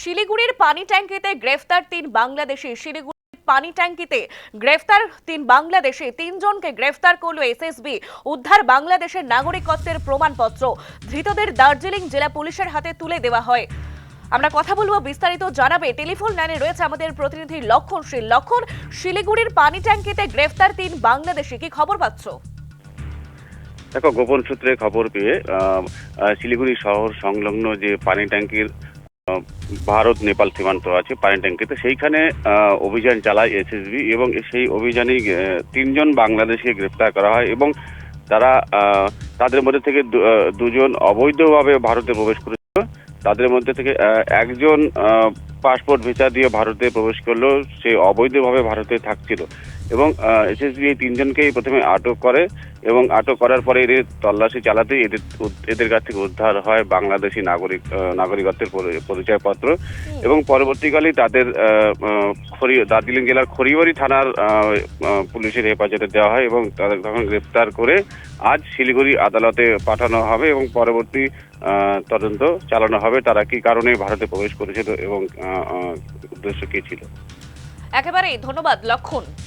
শিলিগুড়ির পানি ট্যাঙ্কিতে গ্রেফতার তিন বাংলাদেশি। শিলিগুড়ির পানি ট্যাঙ্কিতে গ্রেফতার তিন বাংলাদেশি। তিনজনকে গ্রেফতার করল এসএসবি, উদ্ধার বাংলাদেশের নাগরিকত্বের প্রমাণপত্র। ধৃতদের দার্জিলিং জেলা পুলিশের হাতে তুলে দেওয়া হয়। আমরা কথা বলব, বিস্তারিত জানাবে টেলিফোন লাইনে রয়েছে আমাদের প্রতিনিধি লক্ষণ শীল। লক্ষণ, শিলিগুড়ির পানি ট্যাঙ্কিতে গ্রেফতার তিন বাংলাদেশি, কি খবর পাচ্ছ? দেখো, গোপন সূত্রে খবর পেয়ে শিলিগুড়ি শহর সংলগ্ন যে পানি ট্যাঙ্কির ভারত, নেপাল সীমান্ত আছে পানি ট্যাঙ্কিতে সেইখানে অভিযান চালায় এসএসবি এবং সেই অভিযানে তিনজন বাংলাদেশকে গ্রেপ্তার করা হয় এবং তারা তাদের মধ্যে থেকে দুজন অবৈধভাবে ভারতে প্রবেশ করেছিল। তাদের মধ্যে থেকে একজন পাসপোর্ট ভিসা দিয়ে ভারতে প্রবেশ করল সে অবৈধভাবে ভারতে থাকছিল। এবং এসএসবি এই তিনজনকেই প্রথমে আটক করে এবং আটক করার পরে এদের তল্লাশি চালাতে এদের এদের কাছ থেকে উদ্ধার হয় বাংলাদেশি নাগরিক নাগরিকত্বের পরিচয়পত্র এবং পরবর্তীকালে তাদের খড়ি- দার্জিলিং জেলার খড়িবাড়ি থানার পুলিশের হেফাজতে দেওয়া হয় এবং তাদের তখন গ্রেপ্তার করে আজ শিলিগুড়ি আদালতে পাঠানো হবে এবং পরবর্তী তদন্ত চালানো হবে। তারা কি কারণে ভারতে প্রবেশ করেছিল এবং উদ্দেশ্য কি ছিল? একেবারেই ধন্যবাদ লক্ষণ।